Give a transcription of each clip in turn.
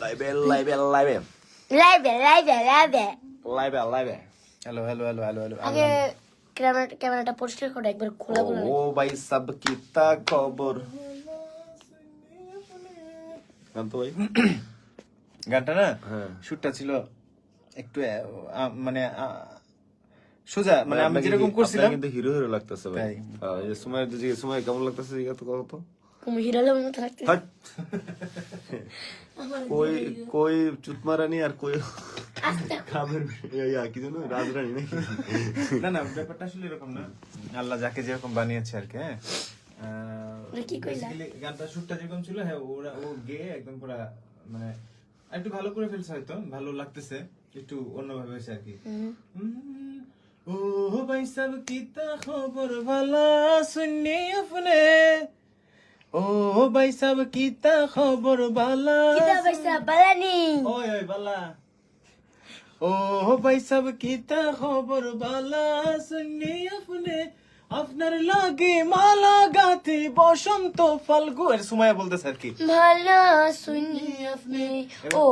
লাইভে লাইভে লাইভে লাইভে লাইভে লাইভে লাইভে লাইভে hello hello hello hello hello আগে ক্যামেরা ক্যামেরাটা পরিষ্কার করে একবার খোলা বলে। ও ভাই সব কিতা খবর? গান তো ভাই। গানটা না? হ্যাঁ। শুটটা ছিল একটু মানে আহ, সোজা মানে আমি যেরকম করছিলাম। কিন্তু হিরো হিরো লাগতেছে ভাই। এই যে সময় যে সময় কেমন লাগতেছে জিজ্ঞাসা তো। কত তুমি থাকতে। হাট। কই কই আর কই খাবার ইয়া কি জানো রাজরানী নাকি? না না ব্যাপারটা আসলে এরকম না। আল্লাহ যাকে যেরকম বানিয়েছে আর কি হ্যাঁ। গানটা যেরকম ছিল হ্যাঁ ওরা ও গেয়ে একদম পুরা মানে একটু ভালো করে ফেলছে হয়তো ভালো লাগতেছে একটু অন্যভাবে হয়েছে আর কি। ও ভাই সব কিতা খবর ভালা শুনিয়ে আপনি? ও ভাই সাব কিতা খবর বালা? কিতা ভাই সাব বালা নি? ওই ওই ও ভাই সাব কিতা খবর বালা? সঙ্গে আপনে আপনার লাগে মালা গাথি বসন্ত ফাল্গু এর সময় বলতেছে আর কি। ভালো শুনি আপনি ও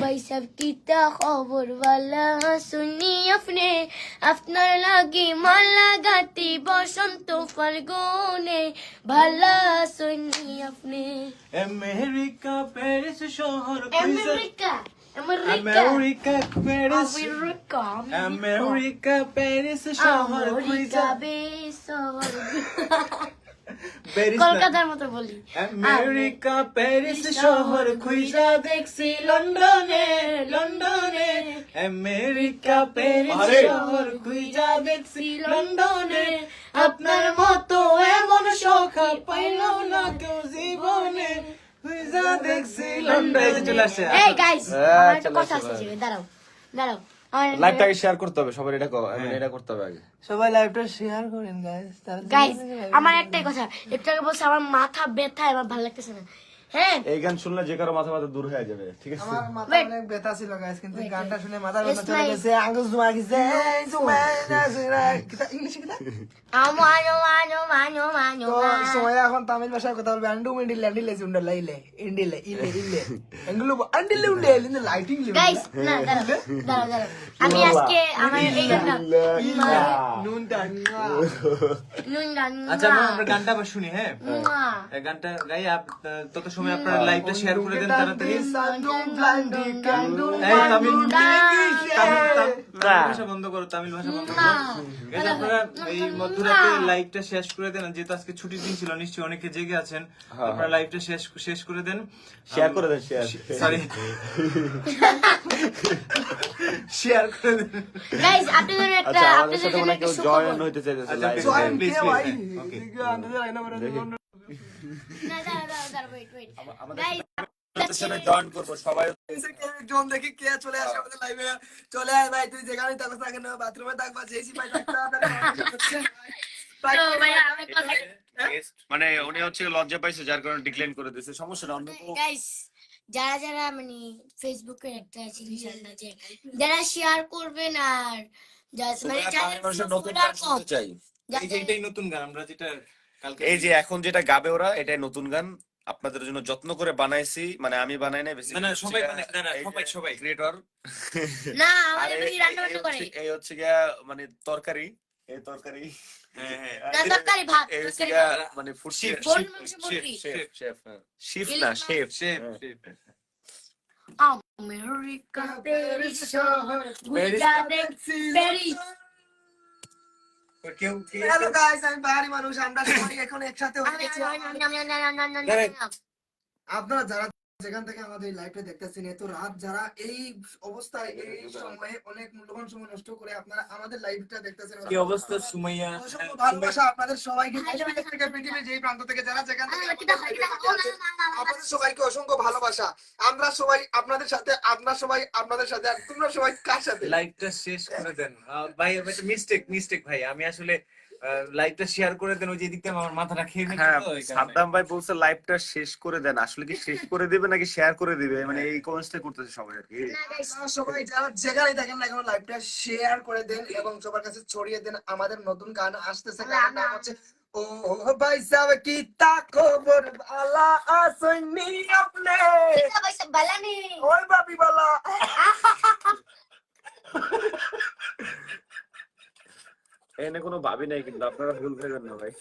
ভাই সব কিতা খবর? वाला শুনি আপনি আপনার লাগি মালা গাতি বসন্ত ফাল্গুনে। ভালো শুনি আপনি। আমেরিকা প্যারিস শহর America? America Paris America America Paris শহর। কলকাতার মতো বলি। আমেরিকা প্যারিস শহর খুঁজা দেখছি লন্ডনে লন্ডনে। America Paris. শহর খুঁজা দেখছি লন্ডনে। আপনার মতো এমন সখা পাইল না কেউ জীবনে। এই গাইস হ্যাঁ, আমার একটা কথা আছে দাঁড়াও দাঁড়াও। লাইভটাকে শেয়ার করতে হবে সবার এটা mean, এটা করতে হবে আগে। সবাই লাইভটা শেয়ার করেন গাইস গাইস আমার একটাই কথা একটু আগে বলছে আমার মাথা ব্যথা আমার ভালো লাগতেছে না। হ্যাঁ। এই গান শুনলে যে কারও মাথা মাথা দূর হয়ে যাবে ঠিক আছে? আমার মাথা অনেক ব্যথা ছিল গাইস কিন্তু গানটা শুনে মাথা ব্যথা চলে গেছে। আঙ্গুল জুমা গেছে। জুমা না ইংলিশে আমানো মানো মানো মানো তো সময় এখন তামিল ভাষায় কথা বলবে। আন্ডু মিন্ডিলে আন্ডিলে উন্ডলা ইলে ইন্ডিলে ইলে ইলে। এঙ্গুলো আন্ডিলে উন্ডে ইলে লাইটিং লিলে গাইস না দাঁড়াও দাঁড়াও দাঁড়াও। আমি আজকে আমার এই গানটা নুন টান নুন গান আচ্ছা আমরা গানটা শুনি হ্যাঁ? এই গানটা গাই আপ- তত সময় আপনারা লাইভটা শেয়ার করে দেন তাড়াতাড়ি। এই তামিল ভাষা বন্ধ করো তামিল ভাষা বন্ধ করো। আপনারা এই মধ্যরাতে লাইভটা শেষ করে দেন যেহেতু আজকে ছুটির দিন ছিল নিশ্চয়ই অনেকে জেগে আছেন। আপনারা লাইভটা শেষ শেষ করে দেন। শেয়ার করে দেন শেয়ার সরি শেয়ার করে দেন। গাইস আপনাদের একটা আচ্ছা আমাদের আপনাদের জন্য একটা জয়েন হইতে চাইতেছে লাইভে জয়েন Please, কে চলে ভাই তুই না বাথরুমে মানে উনি হচ্ছে লজ্জা পাইছে যার কারণে ডিক্লাইন করে দিয়েছে সমস্যা অন্য যারা যারা মানে ফেসবুকে একটা জিনিস আছে যারা শেয়ার করবেন আর যারা মানে চাই। এটাই নতুন গান আমরা যেটা এই যে এখন যেটা গাবে ওরা এটাই নতুন গান। আপনাদের জন্য যত্ন করে বানাইছি মানে আমি বানাই নাই বেশি না সবাই সবাই সবাই। ক্রিয়েটর না এই হচ্ছে গিয়া মানে তরকারি এই তরকারি। মানে শেফ হ্যাঁ। না শেফ শেফ শেফ আমেরিকা শহর কেউ হ্যালো গাইস আমি বাঙালি মানুষ আমরা সবাই এখন একসাথে আপনারা যারা যেখান থেকে আমাদের এই লাইভটা দেখতেছেন এত রাত যারা এই অবস্থায় এই সময়ে অনেক মূল্যবান সময় নষ্ট করে আপনারা আমাদের লাইভটা দেখতেছেন কি অবস্থা সুমাইয়া অসংখ্য ভালোবাসা আপনাদের সবাইকে থেকে পৃথিবীর যেই প্রান্ত থেকে যারা যেখান থেকে আপনাদের সবাইকে অসংখ্য ভালোবাসা আমরা সবাই আপনাদের সাথে আমরা সবাই আপনাদের সাথে আর তোমরা সবাই কার সাথে লাইভটা শেষ করে দেন ভাই একটা মিস্টেক মিস্টেক ভাই আমি আসলে লাইভটা শেয়ার করে দেন ওই যে এদিক আমার মাথাটা খেয়ে নিচ্ছে হ্যাঁ। সাদ্দাম ভাই বলছে লাইভটা শেষ করে দেন। আসলে কি শেষ করে দিবে নাকি শেয়ার করে দিবে? মানে এই কমেন্টসটা করতেছে সবাই আর কি। সবাই যারা যেখানেই থাকেন না কেন লাইভটা শেয়ার করে দেন এবং সবার কাছে ছড়িয়ে দেন। আমাদের নতুন গান আসতেছে গানের নাম হচ্ছে ও ভাই সাহেব কি তা খবর? আলা আসনি আপনি? পয়সা বালানি ওই বাপি বালা। এনে কোনো ভাবি নাই কিন্তু আপনারা ভুল ভেবেন না ভাই।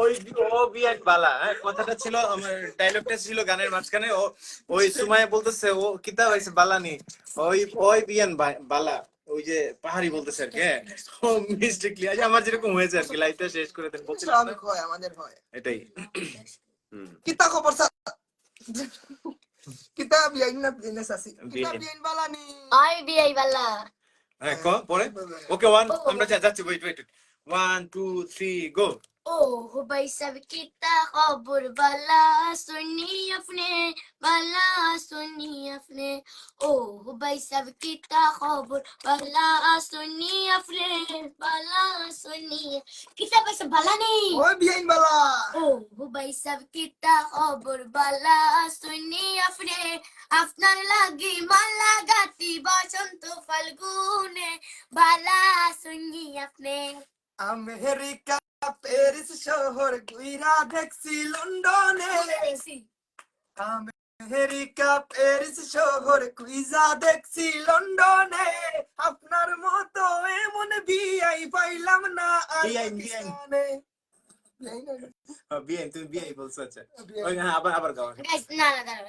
ওই ও বিয়ান বালা হ্যাঁ কথাটা ছিল আমার ডায়লগটা ছিল গানের মাঝখানে ও ওই সুমাইয়া বলতেছে ও কিতাব হয়েছে বালা ওই ওই বিয়ান বালা ওই যে পাহাড়ি বলতেছে আর কি হ্যাঁ ও মিস্টেকলি আজ আমার যেরকম হয়েছে আর কি লাইফটা শেষ করে দেন হয় আমাদের হয়। এটাই। কিতা খবর স্যার? কিতা বিয়াইন না বিজনেস আছে কিতা বিয়াইন। বিয়াইন বালা নি আই বিআই বালা। হ্যাঁ পরে ওকে ওয়ান আমরা যাচ্ছি wait wait one two three go ओ हो भाई सब कितना खबर बाला सुनी अपने बाला सुनी अपने ओ हो भाई सब कितना खबर बाला सुनी अपने बाला सुनी कितना पैसा बाला नहीं ওই বিয়াইন বালা ओ हो भाई सब कितना खबर बाला सुनी अपने আপনার লাগি মালা গাতি বসন্ত ফাল্গুনে বালা শুনি আপনি আমেরিকা প্যারিস শহর গুইরা দেখছি লন্ডনে। আমেরিকা প্যারিস শহর কুইজা দেখছি লন্ডনে। আপনার মতো এমন বিয়াই পাইলাম না না, বিয়ান তুমি বিয়াই বলছো আচ্ছা। হ্যাঁ আবার আবার গাও। গাইস না না দাঁড়াও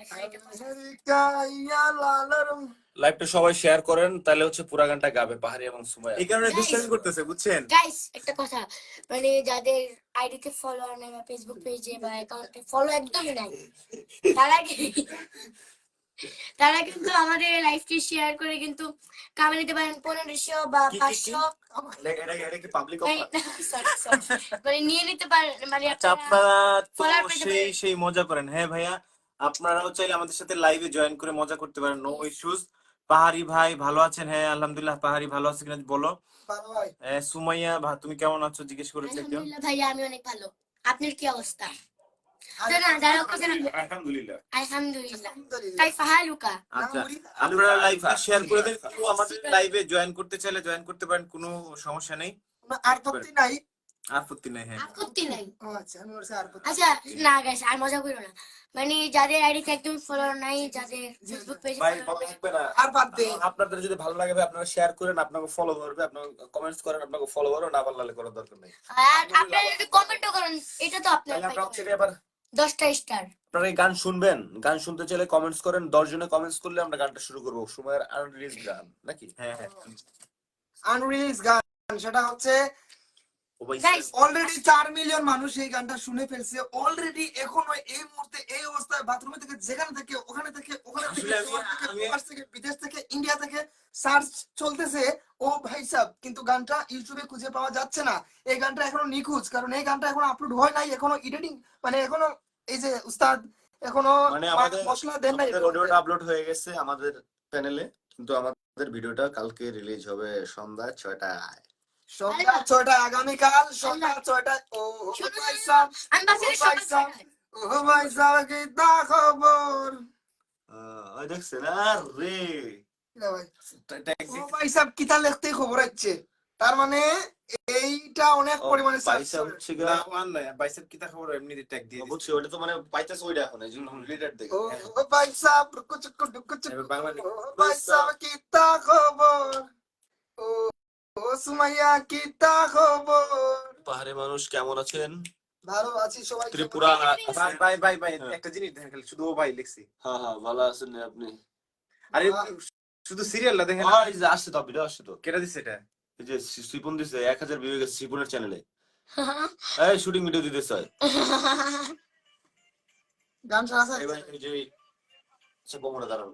আমেরিকা ইয়া লালারম। লাইভটা সবাই শেয়ার করেন তাহলে হচ্ছে পুরা গানটা গাবে পাহাড়ি এবং সুমাইয়া। এই কারণে দুষ্টামি করতেছে বুঝছেন? গাইস একটা কথা মানে যাদের আইডিতে ফলোয়ার নাই বা ফেসবুক পেজে বা অ্যাকাউন্টে ফলো একদমই নাই তারা কি তারা কিন্তু আমাদের লাইভটি শেয়ার করে কিন্তু কামে নিতে পারেন পনেরোশো বা? পাঁচশো। মানে মানে নিয়ে নিতে পারেন মানে আচ্ছা আপনারা সেই সেই মজা করেন। হ্যাঁ ভাইয়া আপনারাও চাইলে আমাদের সাথে লাইভে জয়েন করে মজা করতে পারেন নো ইস্যুস পাহাড়ি ভাই ভালো আছেন? হ্যাঁ আলহামদুলিল্লাহ পাহাড়ি ভালো আছে কিনা বলো। সুমাইয়া ভা- তুমি কেমন আছো? জিজ্ঞেস করেছে আলহামদুলিল্লাহ ভাইয়া আমি অনেক ভালো। আপনার কি অবস্থা? আলহামদুলিল্লাহ। আলহামদুলিল্লাহ। আলহামদুলিল্লাহ। কাইফা হালুকা আচ্ছা শেয়ার করে দেন। কেউ আমাদের লাইভে জয়েন করতে চাইলে জয়েন করতে পারেন কোনো সমস্যা নেই। আর আপত্তি নাই। আপত্তি নেই হ্যাঁ। আপত্তি নাই। আচ্ছা আমি বলছি আপত্তি আচ্ছা না গাইস আর মজা করো না। মানে যাদের আইডিতে একদম ফলোয়ার নাই যাদের ফেসবুক পেজে ভাই ভালো না। আর বাদ দে আপনাদের যদি ভালো লাগে আপনারা শেয়ার করেন আপনাকে ফলো করবে আপনাকে কমেন্টস করেন আপনাকে ফলো করো না ভালো লাগলে করার দরকার নেই। আর আপনারা যদি কমেন্টও করেন এটা তো আপনার তাহলে আমরা হচ্ছে আবার দশটা স্টার আপনারা গান শুনবেন। গান শুনতে চাইলে কমেন্টস করেন দশ জনে কমেন্টস করলে আমরা গানটা শুরু করব। সময়ের আনরিলিজ গান নাকি? হ্যাঁ হ্যাঁ। আনরিলিজ গান সেটা হচ্ছে অলরেডি চার মিলিয়ন মানুষ এই গানটা শুনে ফেলছে। অলরেডি এখনও এই মুহূর্তে এই অবস্থায় বাথরুমে থেকে যেখানে থেকে ওখানে থেকে ওখানে বিদেশ থেকে ইন্ডিয়া থেকে সার্চ চলতেছে। ও ভাই সাহেব কিন্তু গানটা ইউটিউবে খুঁজে পাওয়া যাচ্ছে না। এই গানটা এখনও নিখুঁজ কারণ এই গানটা এখনও আপলোড হয় নাই এখনও এডিটিং মানে এখনও এই যে উস্তাদ এখনও মানে আমাদের মশলা দেন নাই। আপলোড হয়ে গেছে আমাদের চ্যানেলে কিন্তু আমাদের ভিডিওটা কালকে রিলিজ হবে সন্ধ্যা ছয়টায়। সন্ধ্যা ছয়টায় আগামীকাল সন্ধ্যা ছয়টায় ও খবর? দেখছেন আর। রে কিতা লিখতে খবর হচ্ছে তার মানে এইটা অনেক পরিমাণে search পয়সা করে। হচ্ছে না ওয়ান নয় বাইসেপ কি তা খবর এমনি ট্যাগ দিয়ে বুঝছি ওটা তো মানে পাইতেছে ওইটা এখন এই জন্য রিলেটেড দেখে। ও এবার বাংলা লিখ। ও ভাই সাহেব কিতা খবর? ও ও সুমাইয়া কিতা খবর? পাহাড়ে মানুষ কেমন আছেন? ভালো আছি সবাই ত্রিপুরা ভাই ভাই ভাই ভাই হ্যাঁ। একটা জিনিস দেখেন খালি শুধু ও ভাই লিখছি। হ্যাঁ হ্যাঁ ভালো আছেন আপনি? আরে। শুধু সিরিয়ালটা দেখেন। হ্যাঁ যে আসছে তো ভিডিও আসছে তো কেটে দিচ্ছে এটা? এই যে সিপন দিছে এক হাজার ভিউ গেছে চ্যানেলে এই শুটিং ভিডিও দিতেছে। গান শোনা? এবার এই যে আচ্ছা বমরা দাঁড়ান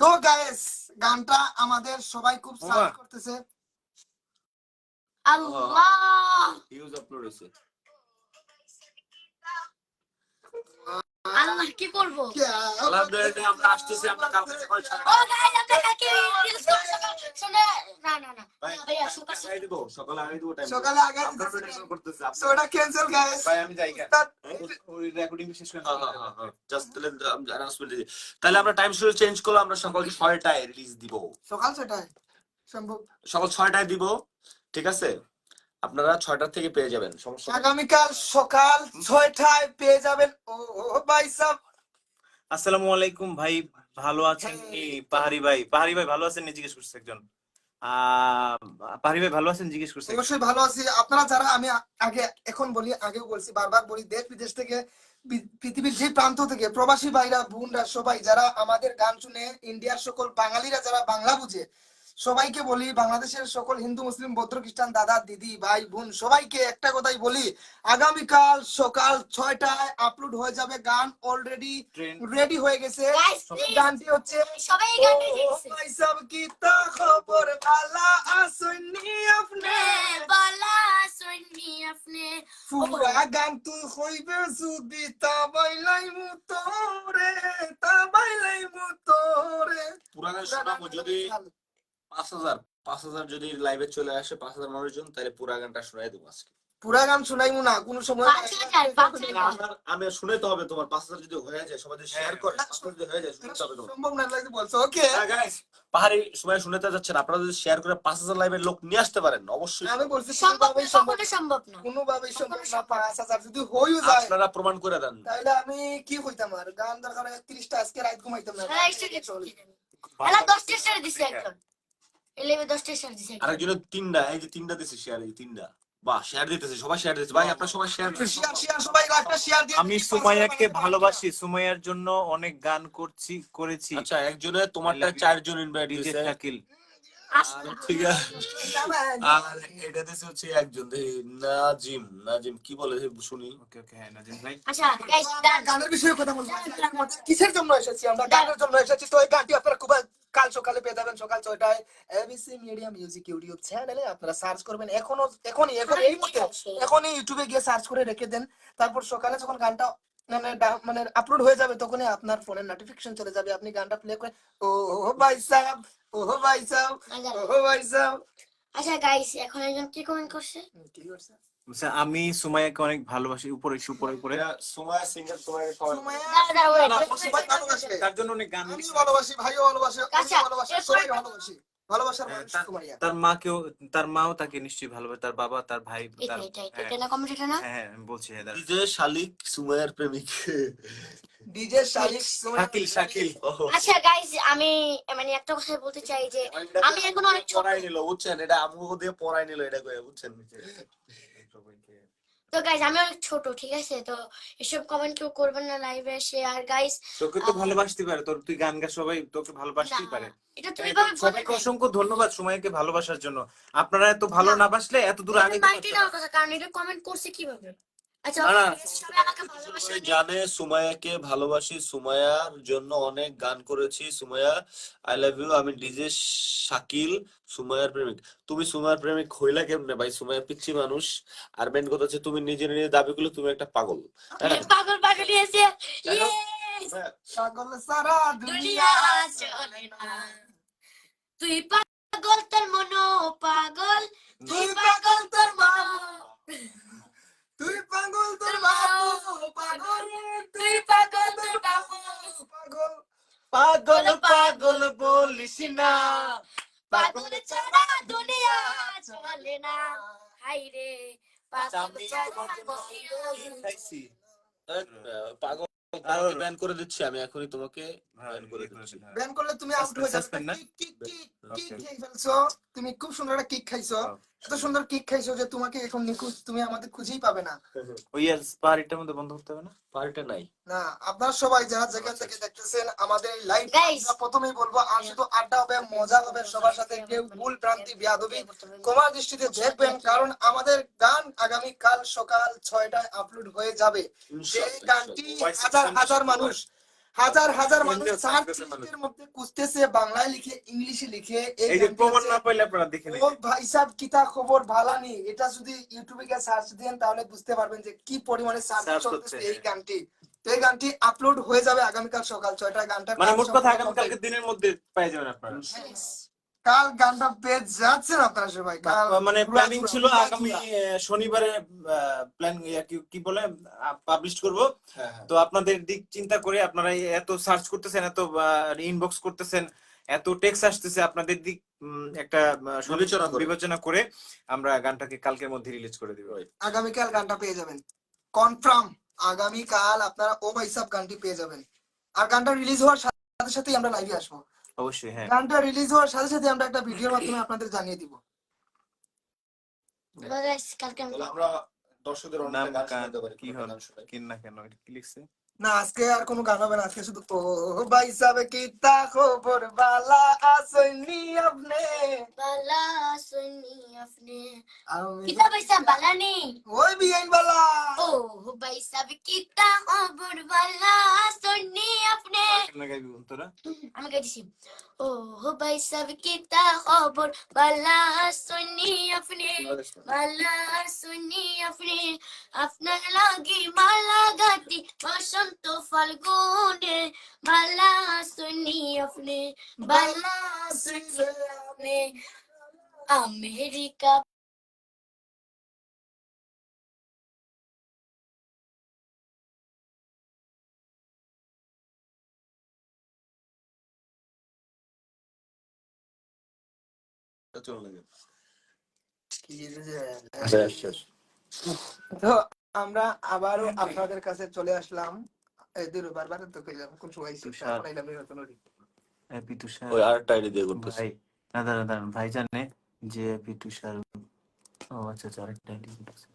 তো গায়েস গানটা আমাদের সবাই খুব সাপোর্ট সার্চ করতেছে। আল্লাহ! ভিউজ আপলোড হয়েছে। আল্লাহ কি করব? আলহামদুলিল্লাহ আমরা আসতেছি আমরা কালকে সকাল ও গাইস আমরা কাকে শুনে না না না। ভাই, সকাল আগে দিব, সকালে আগে দিব টাইম সকালে আগে আমরা তো করতেছি সো এটা ক্যান্সেল গাইস ভাই আমি যাই ওই রেকর্ডিং শেষ করে হ্যাঁ, হ্যাঁ, হ্যাঁ, হ্যাঁ। তাহলে দিই। তাহলে আমরা টাইম শিডিউল চেঞ্জ করলাম আমরা সকাল ছয়টায় রিলিজ দিব। সকাল ছটায় সম্ভব। সকাল ছয়টায় দিব ঠিক আছে? আপনারা ছয়টার থেকে পেয়ে যাবেন সমস্যা আগামীকাল সকাল ছয়টায় পেয়ে যাবেন। ও ভাই সাহেব আসসালামু আলাইকুম ভাই ভালো আছেন কি? পাহাড়ি ভাই পাহাড়ি ভাই ভালো আছেন জিজ্ঞেস করছে একজন। পাহাড়ি ভাই ভালো আছেন জিজ্ঞেস করছে। অবশ্যই ভালো আছি। আপনারা যারা আমি আগে এখন বলি আগেও বলছি বারবার বলি দেশ বিদেশ থেকে পৃথিবীর যে প্রান্ত থেকে প্রবাসী ভাইরা বোনরা সবাই যারা আমাদের গান শুনে ইন্ডিয়ার সকল বাঙালিরা যারা বাংলা বুঝে সবাইকে বলি বাংলাদেশের সকল হিন্দু মুসলিম বৌদ্ধ খ্রিস্টান দাদা দিদি ভাই বোন সবাইকে একটা কথাই বলি আগামীকাল সকাল ছয়টায় আপলোড হয়ে যাবে গান অলরেডি রেডি হয়ে গেছে। গানটি হচ্ছে খবর? আসনি আপনি। বালা আপনি। গান তুই হইবে যদি তা বাইলাই তা বাইলাই পুরা গান শোনাবো যদি পাঁচ হাজার পাঁচ হাজার যদি লাইভে চলে আসে পাঁচ হাজার মানুষজন তাহলে পুরা গানটা শোনাই দেবো আজকে। পুরা গান শুনাইমু না কোন সময় আমি শুনেতে হবে তোমার পাঁচ হাজার যদি হয়ে যায় সবাই শেয়ার করে পাঁচ হাজার যদি হয়ে যায় শুনতে হবে সম্ভব না বলছো ওকে হ্যাঁ, পাহাড়ি সময় শুনেতে যাচ্ছেন আপনারা যদি শেয়ার করে পাঁচ হাজার লাইভের লোক নিয়ে আসতে পারেন অবশ্যই। আমি বলছি সম্ভব কোনোভাবেই না সম্ভব না। কোনোভাবেই সম্ভব না পাঁচ হাজার যদি হইও যায় আপনারা প্রমাণ করে দেন। তাহলে আমি কি কইতাম আর? গান দরকার একত্রিশটা আজকে রাত ঘুমাইতাম না। দশটা স্টার দিছে একজন এলেবে দশটা স্টার দিছে আরেকজনের তিনটা এই যে তিনটা দিছে শেয়ার এই তিনটা। বাহ শেয়ার দিতেছে সবাই শেয়ার দিতেছে। ভাই আপনারা সবাই শেয়ার শেয়ার শেয়ার সবাই লাইভটা শেয়ার দিয়ে আমি সুমাইয়াকে ভালোবাসি সুমাইয়ার জন্য অনেক গান করছি করেছি। আচ্ছা একজনের তোমারটা চারজন ইনভাইট ডিজে শাকিল। ঠিক আছে আর এটা দিছে হচ্ছে একজন নাজিম নাজিম কি বলে শুনি? ওকে ওকে হ্যাঁ নাজিম ভাই। আচ্ছা গাইস গানের বিষয়ে কথা বলব। কিসের জন্য এসেছি? আমরা গানের জন্য এসেছি। তো এই গানটি আপনারা খুব কাল সকালে পেয়ে যাবেন সকাল ছয়টায় এবিসি মিডিয়া মিউজিক ইউটিউব চ্যানেলে আপনারা সার্চ করবেন এখনও এখনই এখন এই মুহূর্তে এখনই ইউটিউবে গিয়ে সার্চ করে রেখে দেন। তারপর সকালে যখন গানটা মানে মানে আপলোড হয়ে যাবে তখনই আপনার ফোনের নোটিফিকেশন চলে যাবে। আপনি গানটা প্লে করে ও ভাই সাহেব ও ভাই সাহেব ও ভাই সাহেব। আচ্ছা গাইস এখন একজন কি কমেন্ট করছে? কি করছে? আচ্ছা, আমি সুমাইয়াকে অনেক ভালোবাসি উপরে উপরে উপরে সিঙ্গার সুমাইয়া, সবাই wait, wait. তার জন্য অনেক গান ভালোবাসি ভাইও ভালোবাসে আচ্ছা, ভালোবাসি সবাই ভালোবাসি। ভালোবাসার হ্যাঁ, তার- সুমাইয়া। তার তার মাও তাকে নিশ্চয়ই ভালোবাসে তার বাবা তার ভাই হ্যাঁ, হ্যাঁ হ্যাঁ বলছি ডিজে শালিক সুমাইয়ার প্রেমিক। ডিজে শালিক শাকিল শাকিল। আচ্ছা গাইস আমি মানে একটা কথা বলতে চাই যে আমি এখন অনেক। পড়াই নিল বুঝছেন? এটা আমগো দিয়ে পড়াই নিল এটা কয়ে বুঝছেন? তো গাইস আমি অনেক ছোট ঠিক আছে? তো এসব কমেন্ট কেউ করবেন না লাইভে এসে আর গাইস তোকে তো ভালোবাসতে পারে তোর তুই গান গা সবাই তোকে ভালোবাসতেই পারে। এটা তুই ভাবে সবাইকে অসংখ্য ধন্যবাদ সময়কে ভালোবাসার জন্য। আপনারা এত ভালো না বাসলে এত দূর আগে কথা কারণ এটা কমেন্ট করছে কীভাবে? আচ্ছা। সবাই আমাকে ভালোবাসে। জানে সুমাইয়াকে ভালোবাসি। সুমাইয়ার জন্য অনেক গান করেছি। সুমাইয়া আই লাভ ইউ আমি ডিজে শাকিল সুমাইয়ার প্রেমিক। তুমি সুমাইয়ার প্রেমিক হইলা কেমনে ভাই? সুমাইয়া পিচ্ছি মানুষ। আর মেন কথা হচ্ছে তুমি নিজে নিজে দাবি করলে তুমি একটা পাগল। হ্যাঁ পাগল পাগল এসে পাগল সারা দুনিয়া দুনিয়া চলে না। তুই পাগল তোর মনো পাগল। তুই পাগল তোর মা। তুই পাগল তোর বাবু পাগল। তুই পাগল তোর পাগল। পাগল পাগল বলিস না। পাগল ছাড়া দুনিয়া চলে না। হাই রে পাগল ছাড়া পাগল ব্যান করে দিচ্ছি আমি এখনই তোমাকে ব্যান করে দিচ্ছি। ব্যান করলে তুমি আউট হয়ে যাবে। কিক কিক কিক খেয়ে ফেলছো? তুমি খুব সুন্দর একটা কিক খাইছো। এত সুন্দর কিক খাইছো যে তোমাকে এখন নিখুঁজ তুমি আমাদের খুঁজেই পাবে না। ওই আর পাহাড়িটার মধ্যে বন্ধ করতে হবে না? পার্টে নাই। না আপনারা সবাই যারা জায়গা থেকে দেখতেছেন আমাদের লাইভ. প্রথমেই বলব আর শুধু আড্ডা হবে মজা হবে সবার সাথে কেউ ভুল ভ্রান্তি বিয়াদবি তোমার দৃষ্টিতে দেখবেন কারণ আমাদের গান আগামী কাল সকাল ছয়টায় আপলোড হয়ে যাবে। সেই গানটি হাজার হাজার মানুষ হাজার হাজার মানুষ চার মিনিটের মধ্যে বাংলায় লিখে ইংলিশে লিখে এই যে প্রমাণ না পাইলে আপনারা ও ভাই সাহেব কিতা খবর? ভালানি এটা যদি ইউটিউবে গিয়ে সার্চ দেন তাহলে বুঝতে পারবেন যে কি পরিমাণে সার্চ চলতেছে এই গানটি। তো এই গানটি আপলোড হয়ে যাবে আগামীকাল সকাল ছয়টা গানটা মানে মোট কথা আগামীকালকে দিনের মধ্যে পেয়ে যাবেন আপনারা। কাল গানটা পেয়ে যাচ্ছেন আপনারা সবাই। মানে প্ল্যানিং ছিল আগামী শনিবারে প্ল্যান কি বলে পাবলিশ করব। হ্যাঁ হ্যাঁ। তো আপনাদের দিক চিন্তা করে আপনারা এত সার্চ করতেছেন এত ইনবক্স করতেছেন এত টেক্স আসতেছে আপনাদের দিক একটা বিবেচনা করে। বিবেচনা করে আমরা গানটাকে কালকের মধ্যে রিলিজ করে দিব। আগামীকাল গানটা পেয়ে যাবেন। কনফার্ম আগামীকাল আপনারা ও ভাই সাব গানটি পেয়ে যাবেন। আর গানটা রিলিজ হওয়ার সাথে সাথেই আমরা লাইভে আসব। অবশ্যই হ্যাঁ। গানটা রিলিজ হওয়ার সাথে সাথে আমরা একটা ভিডিওর মাধ্যমে আপনাদের জানিয়ে দিব। আমরা দর্শকদের অনেক নাম গান গান শোনাতে পারি কি হবে? কিন না কেন এটা কি লিখছে? না আজকে আর কোনো গান হবে না আজকে শুধু ও ভাই সাবে কি তা খবর? বালা আসনি আপনি। বালা সুনি আপনি। আমি কিতা পয়সা বালা নেই ওই বিআইন বালা। ও ভাই সাব কিতা খবর? বালা সুনি আপনি। গাইবি তোরা? আমি গাইতেছি। ও ভাই সাব কিতা সুনি মালা আপনি আপনার লাগি মালা গাতি বসন্ত ফাল্গুনে মালা শুনি আপনি শুনি আপনি আমেরিকা চলো। তো আমরা আবারও আপনাদের কাছে চলে আসলাম। এই দুই বারবার তো কইলাম কোন সময় তুষার। তারপর আইলাম নতুন হ্যাপি তুষার। ওই আরেকটা আইডি দিয়ে করতেছি ভাই দাঁড়ান ভাই জানে যে হ্যাপি তুষার ও আচ্ছা আচ্ছা আরেকটা আইডি করতেছে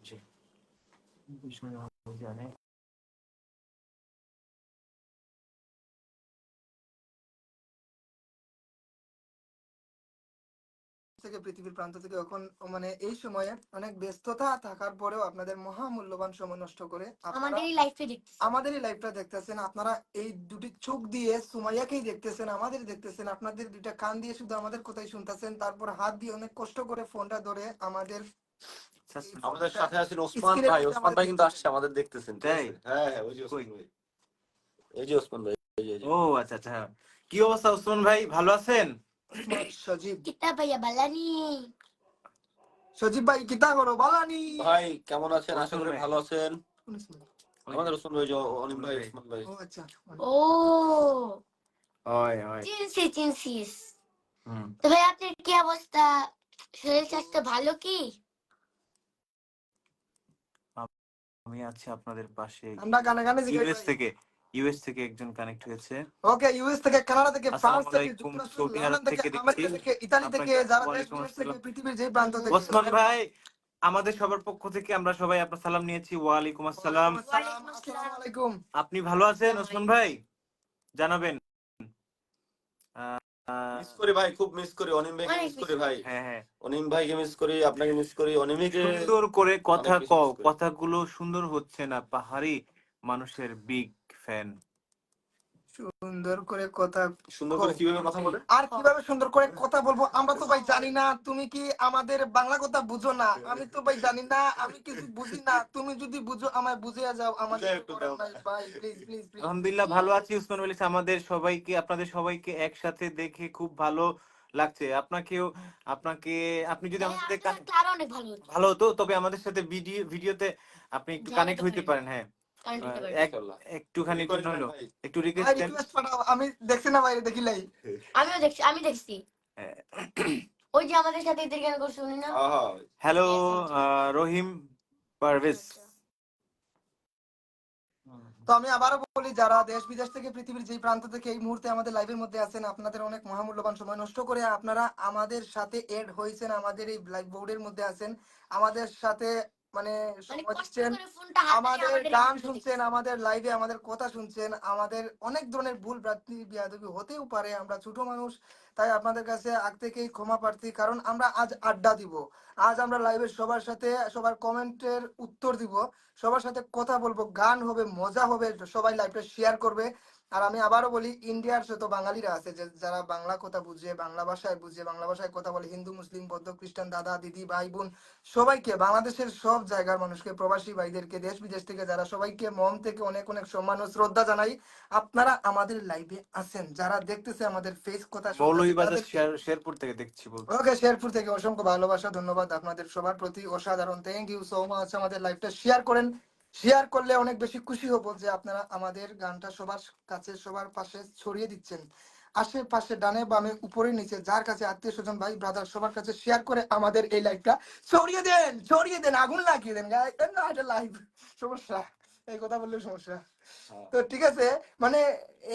জানে। থেকে পৃথিবীর প্রান্ত থেকে এখন মানে এই সময়ে অনেক ব্যস্ততা থাকার পরেও আপনাদের মহামূল্যবান সময় নষ্ট করে আমাদের এই লাইফে দেখতেছি। আমাদের এই লাইভটা দেখতেছেন আপনারা এই দুটি চোখ দিয়ে সুমাইয়াকেই দেখতেছেন আমাদের দেখতেছেন আপনাদের দুইটা কান দিয়ে শুধু আমাদের কথাই শুনতেছেন তারপর হাত দিয়ে অনেক কষ্ট করে ফোনটা ধরে আমাদের আমাদের সাথে আছেন ওসমান ভাই ওসমান ভাই কিন্তু আসছে আমাদের দেখতেছেন তাই? হ্যাঁ হ্যাঁ ওই যে ওসমান ভাই। এই যে ওসমান ভাই। ও আচ্ছা আচ্ছা কি অবস্থা ওসমান ভাই? ভালো আছেন? সজীব কিতা ভাইয়া বালানি সজীব ভাই কিতা করো বালানি ভাই কেমন আছেন আশা করি ভালো আছেন আমাদের ওসমান ভাই অনিম ভাই ওসমান ভাই ও আচ্ছা চিনছি তো ভাই আপনার কি অবস্থা শরীর স্বাস্থ্য ভালো কি আমি আছি আপনাদের পাশে আমরা গানে গানে ইউএস থেকে ইউএস থেকে একজন কানেক্ট হয়েছে। ওকে ইউএস থেকে কানাডা থেকে ফ্রান্স থেকে যুক্তরাষ্ট্র লন্ডন থেকে আমেরিকা থেকে ইতালি থেকে যারা দেশ বিদেশ থেকে পৃথিবীর যে প্রান্ত থেকে। ওসমান ভাই আমাদের সবার পক্ষ থেকে আমরা সবাই আপনার সালাম নিয়েছি। ওয়ালাইকুম আসসালাম। আসসালাম আলাইকুম। আপনি ভালো আছেন ওসমান ভাই? জানাবেন। মিস করি ভাই খুব মিস করি। অনিম ভাইকে অনেক মিস করি ভাই। হ্যাঁ হ্যাঁ। অনিম ভাইকে মিস করি আপনাকে মিস করি। অনিমিকে সুন্দর করে কথা কও কথাগুলো সুন্দর হচ্ছে না পাহাড়ি মানুষের বিগ। ফ্যান। সুন্দর করে কথা সুন্দর করে কীভাবে কথা বলে? আর কীভাবে সুন্দর করে কথা বলব? আমরা তো ভাই জানি না তুমি কি আমাদের বাংলা কথা বুঝো না? আমি তো ভাই জানি না আমি কিছু বুঝি না। তুমি যদি বুঝো আমায় বুঝিয়ে যাও আমাদের বুঝায় একটু দাও। ভাই প্লিজ প্লিজ প্লিজ আলহামদুলিল্লাহ ভালো আছি উসমান বলিস আমাদের সবাইকে আপনাদের সবাইকে একসাথে দেখে খুব ভালো লাগছে। আপনাকেও আপনাকে আপনি যদি আমাদের সাথে ভালো হতো তবে আমাদের সাথে ভিডিও ভিডিওতে আপনি একটু কানেক্ট হইতে পারেন। পারেন হ্যাঁ। কারণ দিতে পারি। এক- একটুখানি একটু রিকোয়েস্ট রিকোয়েস্ট আমি দেখছি না ভাই দেখিলাই আমিও দেখছি আমি দেখছি। ওই যে আমাদের সাথে এদের গান করছে উনি না? হ্যালো রহিম পারভেজ। তো আমি আবারও বলি যারা দেশ বিদেশ থেকে পৃথিবীর যেই প্রান্ত থেকে এই মুহূর্তে আমাদের লাইভের মধ্যে আছেন আপনাদের অনেক মহামূল্যবান সময় নষ্ট করে আপনারা আমাদের সাথে এড হয়েছেন আমাদের এই লাইভ বোর্ডের মধ্যে আছেন। আমাদের সাথে মানে মানে সময় দিচ্ছেন আমাদের আমাদের গান শুনছেন আমাদের লাইভে আমাদের কথা শুনছেন আমাদের অনেক ধরনের ভুল ভ্রান্তি বিয়াদবি হতেও পারে আমরা ছোট মানুষ তাই আপনাদের কাছে আগ থেকেই ক্ষমা প্রার্থী কারণ আমরা আজ আড্ডা দিব। আজ আমরা লাইভে সবার সাথে সবার কমেন্টের উত্তর দিব সবার সাথে কথা বলব গান হবে মজা হবে সবাই লাইভটা শেয়ার করবে। আর আমি আবারও বলি ইন্ডিয়ার যত বাঙালিরা আছে যে যারা বাংলা কথা বুঝে বাংলা ভাষায় বুঝে বাংলা ভাষায় কথা বলে হিন্দু মুসলিম বৌদ্ধ খ্রিস্টান দাদা দিদি ভাই বোন সবাইকে বাংলাদেশের সব জায়গার মানুষকে প্রবাসী ভাইদেরকে দেশ বিদেশ থেকে যারা সবাইকে মন থেকে অনেক অনেক সম্মান ও শ্রদ্ধা জানাই আপনারা আমাদের লাইভে আছেন। যারা দেখতেছে আমাদের ফেস কথা শেরপুর থেকে দেখছি ওকে শেরপুর থেকে অসংখ্য ভালোবাসা ধন্যবাদ আপনাদের সবার প্রতি। অসাধারণ থ্যাংক ইউ সো মাচ আমাদের লাইভটা শেয়ার করেন। শেয়ার করলে অনেক বেশি খুশি হব যে আপনারা আমাদের গানটা সবার কাছে সবার পাশে ছড়িয়ে দিচ্ছেন। আশেপাশে ডানে বামে উপরে নিচে যার কাছে আত্মীয় স্বজন ভাই ব্রাদার সবার কাছে শেয়ার করে আমাদের এই লাইভটা ছড়িয়ে দেন ছড়িয়ে দেন আগুন লাগিয়ে দেন না এটা লাইভ সমস্যা। এই কথা বললে সমস্যা। তো ঠিক আছে মানে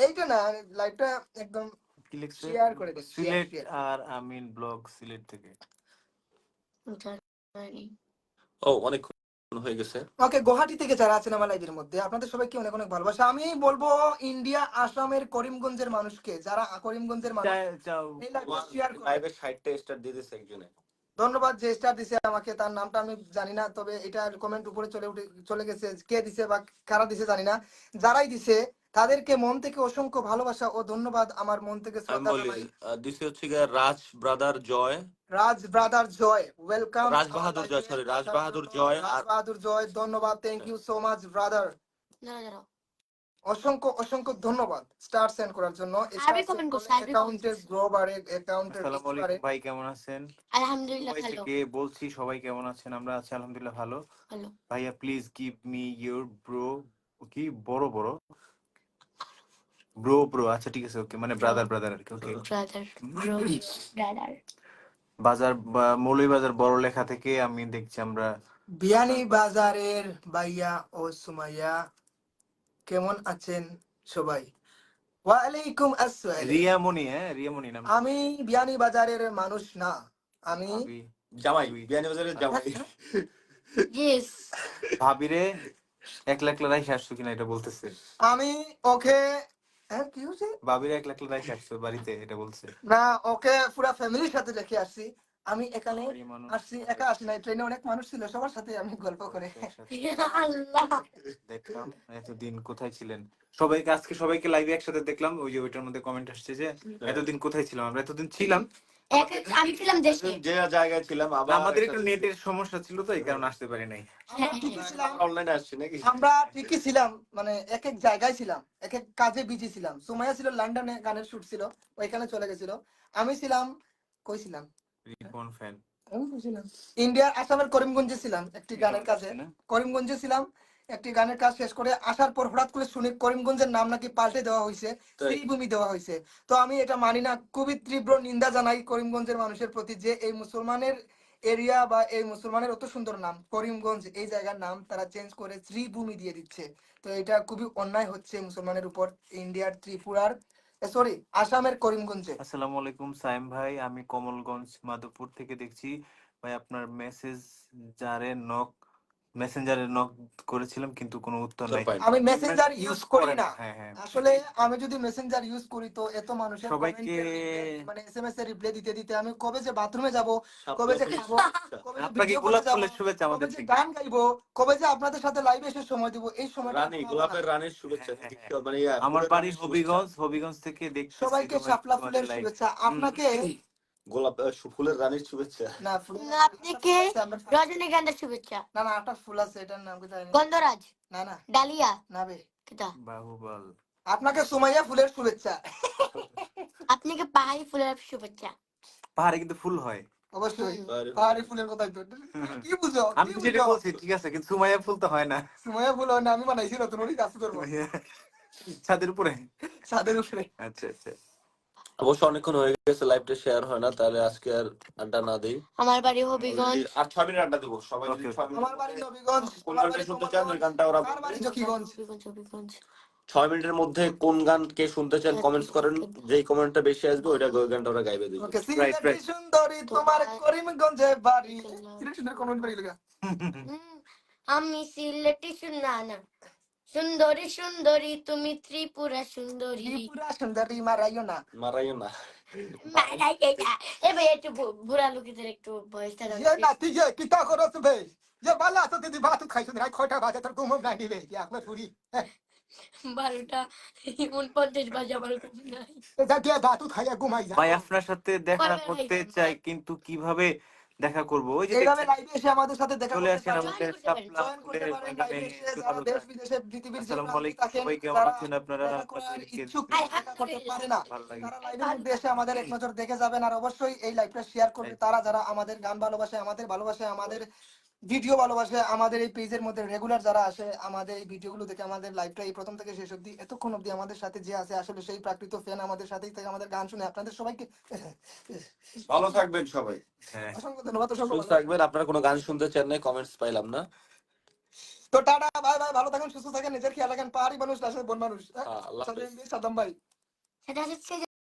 এইটা না লাইভটা একদম শেয়ার করে দেন সিলেট আর আমিন ব্লগ সিলেট থেকে। ও অনেক হয়ে গেছে। ওকে গুয়াহাটি থেকে যারা আছেন আমার লাইভের মধ্যে আপনাদের সবাইকে অনেক অনেক ভালোবাসা। আমি বলব ইন্ডিয়া আসামের করিমগঞ্জের মানুষকে যারা করিমগঞ্জের মানুষ করে। 60টা স্টার দিয়ে দিছে একজনে। ধন্যবাদ যে স্টার দিছে আমাকে তার নামটা আমি জানি না তবে এটা কমেন্ট উপরে চলে উঠে চলে গেছে কে দিছে বা কারা দিছে জানি না। যারাই দিছে তাদেরকে মন থেকে অসংখ্য ভালোবাসা ও ধন্যবাদ আমার মন থেকে শ্রদ্ধা জানাই। দিছে হচ্ছে Raj brother Joy. Raj brother Joy welcome Raj Bahadur Joy, sorry, Raj Bahadur Joy আর- রাজ বাহাদুর জয় ধন্যবাদ thank you so much brother অসংখ্য অসংখ্য ধন্যবাদ স্টার সেন্ড করার জন্য অ্যাকাউন্টের গ্রো বাড়ে অ্যাকাউন্টের আসসালামু আলাইকুম ভাই কেমন আছেন? আলহামদুলিল্লাহ ভালো। বলছি সবাই কেমন আছেন? আমরা আছি আলহামদুলিল্লাহ ভালো। ভালো। ভাইয়া please give me your bro কি? বড় বড়? ব্রো ব্রো আচ্ছা ঠিক আছে ওকে মানে ব্রাদার ব্রাদার আর কি ওকে ব্রাদার ব্রো ব্রাদার বাজার বা মৌলভী বাজার বড় লেখা থেকে আমি দেখছি আমরা বিয়ানি বাজারের ভাইয়া ও সুমাইয়া কেমন আছেন সবাই? ওয়ালাইকুম আসসালাম। রিয়ামণি হ্যাঁ রিয়ামণি নাম। আমি বিয়ানি বাজারের মানুষ না আমি ভাবি জামাই বিয়ানীবাজারের জামাই। ইয়েস ভাবিরে এক লাখ লড়াই আসছো কিনা এটা বলতেছে। আমি ওকে হ্যাঁ কি হয়েছে? ভাবিরে একলা একলা আসছো বাড়িতে এটা বলছে। না ওকে পুরো ফ্যামিলির সাথে রেখে আসছি। আমি এখানে আসছি একা আসি নাই ট্রেনে অনেক মানুষ ছিল সবার সাথে আমি গল্প করে। দেখলাম এতদিন কোথায় ছিলেন? সবাইকে আজকে সবাইকে লাইভে একসাথে দেখলাম ওই যে ওইটার মধ্যে কমেন্ট আসছে যে এতদিন কোথায় ছিলাম? আমরা এতদিন ছিলাম আমি ছিলাম দেশে। যে জায়গায় ছিলাম আমাদের একটু নেটের সমস্যা ছিল তো এই কারণে আসতে পারি নাই। আমরা ঠিকই ছিলাম। অনলাইনে আসছি নাকি? আমরা ঠিকই ছিলাম মানে এক এক জায়গায় ছিলাম এক এক কাজে বিজি ছিলাম। সুমাইয়া ছিল লন্ডনে গানের শুট ছিল ওইখানে চলে গেছিল। আমি ছিলাম কই ছিলাম? রিপন ফ্যান আমি কই ছিলাম। ইন্ডিয়ার আসামের করিমগঞ্জে ছিলাম একটি গানের কাজে। করিমগঞ্জে ছিলাম একটি গানের কাজ শেষ করে আসার পর হঠাৎ করে শুনি করিমগঞ্জের নাম নাকি পাল্টে দেওয়া হয়েছে। শ্রীভূমি দেওয়া হয়েছে তো আমি এটা মানি না খুবই তীব্র নিন্দা জানাই করিমগঞ্জের মানুষের প্রতি যে এই মুসলমানের এরিয়া বা এই মুসলমানের অত সুন্দর নাম করিমগঞ্জ এই জায়গার নাম তারা চেঞ্জ করে শ্রীভূমি দিয়ে দিচ্ছে। তো এটা খুবই অন্যায় হচ্ছে মুসলমানের উপর ইন্ডিয়ার ত্রিপুরার সরি আসামের করিমগঞ্জে। আসসালামু আলাইকুম সাইম ভাই আমি কমলগঞ্জ মাধবপুর থেকে দেখছি। ভাই আপনার মেসেজ যারে নক মেসেঞ্জারে নক করেছিলাম কিন্তু কোনো উত্তর নাই। আমি মেসেঞ্জার ইউজ করি না। হ্যাঁ হ্যাঁ আসলে আমি যদি মেসেঞ্জার ইউজ করি তো এত মানুষের সবাইকে- মানে এসএমএস এর রিপ্লাই দিতে দিতে আমি কবে যে বাথরুমে যাব কবে যে খাব আপনাকে ভিডিও গোলাপ ফুলের শুভেচ্ছা আমাদের থেকে। গান গাইবো কবে যে আপনাদের সাথে লাইভে এসে সময় দিব এই সময়টা রানী গোলাপের রানীর শুভেচ্ছা হ্যাঁ, হ্যাঁ, মানে আমার বাড়ি হবিগঞ্জ হবিগঞ্জ থেকে দেখছি সবাইকে শাপলা ফুলের শুভেচ্ছা। আপনাকে গোলাপ ফুলের রানীর শুভেচ্ছা। না ফুল না, আপনাকে রজনীগন্ধার শুভেচ্ছা। না না একটা ফুল আছে এটার নাম কি জানি গন্ধরাজ। না না। ডালিয়া। না বে। কিতা বাহুবল। আপনাকে সুমাইয়া ফুলের শুভেচ্ছা। আপনাকে পাহাড়ি ফুলের শুভেচ্ছা। পাহাড়ে কিন্তু ফুল হয়। অবশ্যই। পাহাড়ি ফুলের কথাই তো কি বুঝো? আমি যেটা? বলছি ঠিক আছে কিন্তু সুমাইয়া ফুল তো হয় না। সুমাইয়া ফুল হয় না আমি বানাইছি নতুন করব। ছাদের উপরে। ছাদের উপরে। আচ্ছা আচ্ছা। অবশ্য অনেকক্ষণ হয়ে গেছে লাইভটা শেয়ার হয় না তাহলে আজকে আর আড্ডা না দেই। আমার বাড়ি হবিগঞ্জ। আর ছয় মিনিট আড্ডা দেবো সবাই যদি ছয় মিনিট আমার বাড়ি নবীগঞ্জ কোন গানটা শুনতে চান ওই গানটা ওরা আমার বাড়ি জকিগঞ্জ হবিগঞ্জ। হবিগঞ্জ। ছয় মিনিটের মধ্যে কোন গান কে শুনতে চান কমেন্টস করেন যেই কমেন্টটা বেশি আসবে ওইটা ওই গানটা ওরা গাইবে দিবে। ওকে Right, সুন্দরী তোমার করিমগঞ্জে বাড়ি। সিলেটি সুন্দর কমেন্ট বাড়ি লাগা আমি সিলেটি না। সুন্দরী সুন্দরী তুমি ত্রিপুরা সুন্দরী। ত্রিপুরা সুন্দরী মারাইও না মারাইও না মারাইও একটু বুড়া লোকেদের একটু ভয়েসটা তুই কি তা করছ ভাই? যে বালা দিদি ভাত না কয়টা বাজে তোর ঘুম কি আপনার পুরি বারোটা উনপঞ্চাশ বাজা বারোটা ভাই আপনার সাথে দেখা করতে চাই কিন্তু কীভাবে দেখা করব। ওই যে এইভাবে লাইভে এসে আমাদের সাথে দেখা চলে আসেন আমাদের দেশ বিদেশে পৃথিবীর আসসালামু আলাইকুম সবাই কেমন আছেন আপনারা এসে এক নজর দেখে যাবেন। আর অবশ্যই এই লাইভটা শেয়ার করবে। তারা যারা আমাদের গান ভালোবাসে আমাদের ভালোবাসে আমাদের ভিডিও ভালোবাসে আমাদের এই পেজের মধ্যে রেগুলার যারা আসে আমাদের এই ভিডিওগুলো দেখে আমাদের লাইভটা এই প্রথম থেকে শেষ অবধি এতক্ষণ অবধি আমাদের সাথে যে আছে আসলে সেই প্রাকৃত ফ্যান আমাদের সাথেই থেকে আমাদের গান শুনে আপনাদের সবাইকে ভালো থাকবেন সবাই। হ্যাঁ। অসংখ্য ধন্যবাদ সুস্থ থাকবেন। আপনারা কোনো গান শুনতে চান না কমেন্টস পাইলাম না। তো টাটা ভাই ভাই ভালো থাকেন সুস্থ থাকেন নিজের খেয়াল রাখেন পাহাড়ি মানুষ আসলে বন মানুষ। হ্যাঁ? সাদ্দাম ভাই।